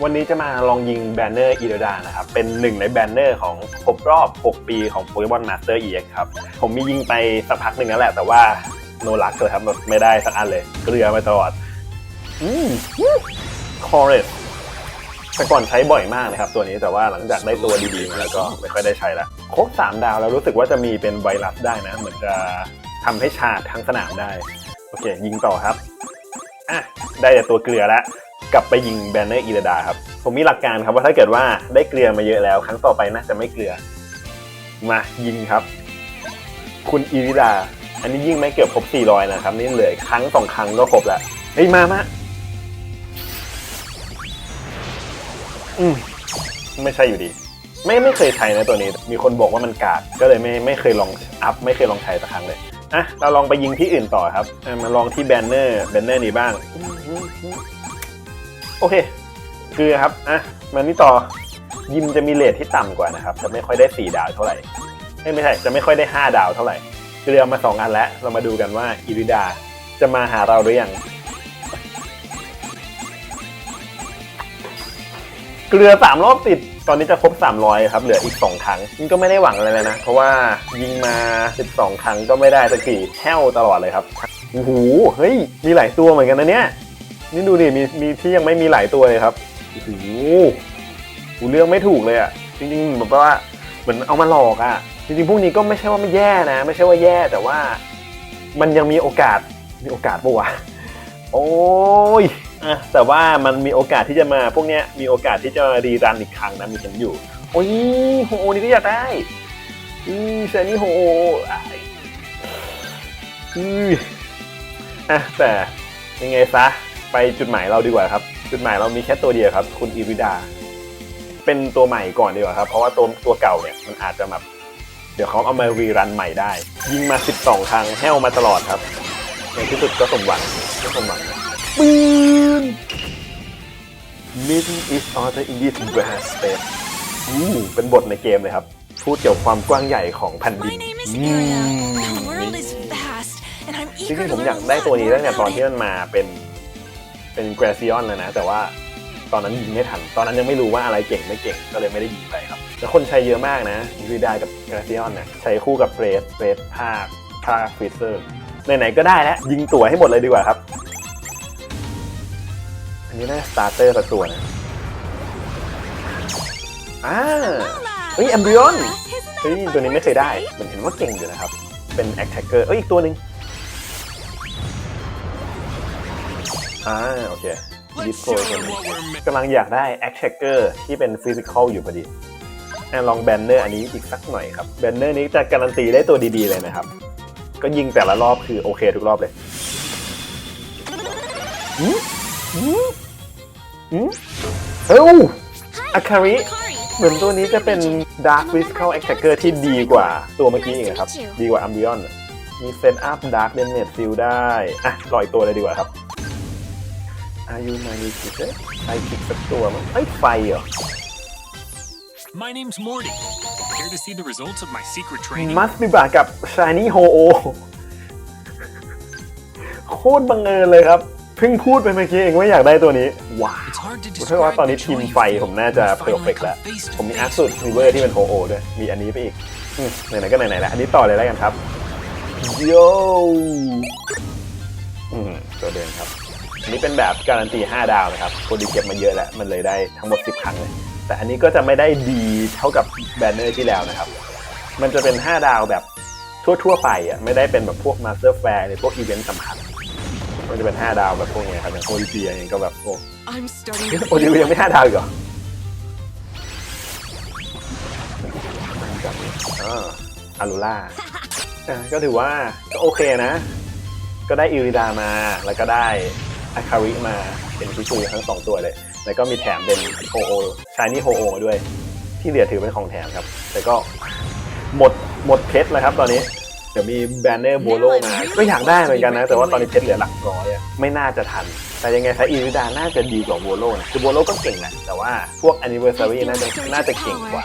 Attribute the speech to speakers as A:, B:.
A: วันนี้จะมาลองยิงแบนเนอร์อีโดดานะครับ เป็นหนึ่งในแบนเนอร์ของครบรอบ 6 ปีของ Pokemon Master EX ครับ ผมมียิงไปสักพักหนึ่งแล้วแหละ แต่ว่าโนลักเลยครับแบบไม่ได้สักอันเลย เกลือมาตลอด อืมคอร์เรสแต่ก่อนใช้บ่อยมากนะครับ ตัวนี้แต่ว่าหลังจากได้ตัวดีๆมาแล้วก็ไม่ค่อยได้ใช้ละครบสามดาวแล้วรู้สึกว่าจะมีเป็นไวรัสได้นะ เหมือนจะทำให้ชาดทั้งสนามได้ โอเค ยิงต่อครับอะได้แต่ตัวเกลือแล้ว กลับไปยิงแบนเนอร์อีรดาครับ ผมมีหลักการครับว่าถ้าเกิดว่าได้เกลือมาเยอะแล้ว ครั้งต่อไปน่าจะไม่เกลือ มายิงครับ คุณอีริดา อันนี้ยิงไม่เกือบครบ 400 นะครับ นี่เหลือครั้งสองครั้งก็ครบแล้วเฮ้ยมามาอืมไม่ใช่อยู่ดี ไม่ไม่เคยใช้นะตัวนี้ มีคนบอกว่ามันกากก็เลยไม่ไม่เคยลองอัพไม่เคยลองใช้สักครั้งเลยอะเราลองไปยิงที่อื่นต่อครับมาลองที่แบนเนอร์แบนเนอร์นี้บ้าง โอเคคือครับอะมานี่ต่อยิมจะมีเลทที่ต่ำกว่านะครับ จะไม่ค่อยได้ 4 ดาวเท่าไหร่เอ้ยไม่ใช่จะไม่ค่อยได้ 5 ดาวเท่าไหร่เกลือมา 2 อันแล้ว เรามาดูกันว่าอิริดาจะมาหาเราหรือยังเกลือ 3 รอบติด ตอนนี้จะครบ 300 ครับ เหลืออีก 2 ครั้งนี่ก็ไม่ได้หวังอะไรเลยนะ เพราะว่ายิงมา 12 ครั้งก็ไม่ได้สักทีแห้วตลอดเลยครับโอ้โหเฮ้ยมีหลายตัวเหมือนกันนะเนี่ย นี่ดูดิมีมีที่ยังไม่มีหลายตัวเลยครับโอ้โหกูเลือกไม่ถูกเลยอะ จริงๆแบบว่าเหมือนเอามาหลอกอะ จริงๆพวกนี้ก็ไม่ใช่ว่าไม่แย่นะ ไม่ใช่ว่าแย่แต่ว่า มันยังมีโอกาสมีโอกาสปะวะโอ้ยอะแต่ว่ามันมีโอกาสที่จะมาพวกเนี้ยมีโอกาสที่จะรีรันอีกครั้งนะมีเห็นอยู่ โอ้ยโฮโอนี่ก็อยากได้อือเซนี่โฮโออะอืออะแต่ยังไงซะ ไปจุดหมายเราดีกว่าครับ จุดหมายเรามีแค่ตัวเดียวครับ คุณอีริดา เป็นตัวใหม่ก่อนดีกว่าครับ เพราะว่าตัวตัวเก่าเนี่ยมันอาจจะแบบเดี๋ยวเขาเอามารีรันใหม่ได้ ยิงมา 12 ครั้งแห้วมาตลอดครับ ในที่สุดก็สมหวังก็สมหวังนะปืน Meeting is order in this vast space อู้เป็นบทในเกมเลยครับ พูดเกี่ยวกับความกว้างใหญ่ของแผ่นดิ
B: My
A: น
B: name is
A: อื
B: Aria.
A: ม
B: The world is vast, and I'm
A: จริ
B: eager
A: ง
B: to
A: ๆผม
B: learn
A: อยาก
B: a
A: ได้
B: lot
A: ตัวนี้
B: more
A: ตั้งแต่ตอน
B: about
A: ที่
B: it.
A: มันมาเป็น เป็นแกรซิออนแล้วนะ แต่ว่าตอนนั้นยิงไม่ทัน ตอนนั้นยังไม่รู้ว่าอะไรเก่งไม่เก่งก็เลยไม่ได้ยิงไปครับแต่คนใช้เยอะมากนะยูดากับแกรซิออนเนี่ยใช้คู่กับเฟรสเฟรสภาคภาคฟิเซอร์ไหนๆก็ได้แล้วยิงตั๋วให้หมดเลยดีกว่าครับ อันนี้น่าสตาร์เตอร์สักตัวนะอ่าเฮ้ย Embryon
B: Isn't that
A: เฮ้ยตัวนี้ไม่เคยได้เหมือนเห็นว่าเก่งอยู่นะครับ เป็น a อ t a c k e r เอ้ยอีกตัวหนึ่ง อ่าโอเคดิส
C: Let's
A: โ show ตัว
C: them
A: นี้
C: what we're made
A: กำลังอยากได้ a อ t a c k e r ที่เป็น physical อยู่พอดีอะลองแบนเนอร์อันนี้อีกสักหน่อยครับ แบนเนอร์นี้จะการันตีได้ตัวดีๆเลยนะครับ ก็ยิงแต่ละรอบคือโอเคทุกรอบเลยหืมหืมหืมเฮ้ยอาคาริ
B: Kari.
A: เหมือนตัวนี้จะเป็น Dark Physical Attacker ที่ดีกว่าตัวเมื่อกี้อีกอะครับ ดีกว่า Ambion มีเซตอัพ Dark Damage Seal ได้ อะรออีกตัวเลยดีกว่าครับ Are you my new teacher ไฟคิกสักตัวมั้งเอ้ยไฟเหรอ
C: My name's Morty. Care to see the results of my secret training?
A: มัสบิบะกับ Shiny Ho O โคตรบังเอิญเลยครับ เพิ่งพูดไปเมื่อกี้เองว่าอยากได้ตัวนี้ ว้าว
C: It's hard to
A: ผมเชื่อว่า
C: describe
A: ตอน
C: the
A: นี้ทีม
C: joy you
A: ไฟ
C: feel
A: ผมน่าจะ
C: when
A: เพอ
C: you
A: ร์เฟก
C: finally
A: แล้ว
C: come face to
A: ผมมี
C: face
A: อาร์สุด
C: with
A: รีเวอร์ที่เป็นโฮโอด้วย มีอันนี้ไปอีกอืมไหนๆก็ไหนๆแล้วอันนี้ต่อเลยแล้วกันครับ โย นนี้เป็นแบบการันตี 5 ดาวนะครับคนดีเก็บมาเยอะแล้วมันเลยได้ทั้งหมด 10 ครั้งเลยแต่อันนี้ก็จะไม่ได้ดีเท่ากับแบนเนอร์ที่แล้วนะครับ มันจะเป็น 5 ดาวแบบทั่วๆไปอะไม่ได้เป็นแบบพวกมาสเตอร์แฟร์หรือพวกอีเวนต์สำคัญมันจะเป็น 5 ดาวแบบพวกเนี้ยครับอย่างโอลิเปียอย่างก็แบบโอ้
B: I'm starting
A: เฮ้ย
B: to
A: โอลิเปียยังไม่ 5 ดาวอีกเหรออ่าอารูล่าอะก็ถือว่าก็โอเคนะ ก็ได้อิริดามาแล้วก็ได้ อาคาริมาเป็นคิคุทั้งสองตัวเลย แล้วก็มีแถมเป็นโฮโอชายนี่โฮโอด้วย ที่เหลือถือเป็นของแถมครับ แต่ก็หมดหมดเพชรแล้วครับตอนนี้ เดี๋ยวมีแบนเนอร์โบโลมา ก็อยากได้เหมือนกันนะ แต่ว่าตอนนี้เพชรเหลือหลักร้อยอะไม่น่าจะทัน แต่ยังไงซะอิริดาน่าจะดีกว่าโบโลนะ คือโบโลก็เก่งแหละแต่ว่าพวก anniversary น่าจะน่าจะเก่งกว่า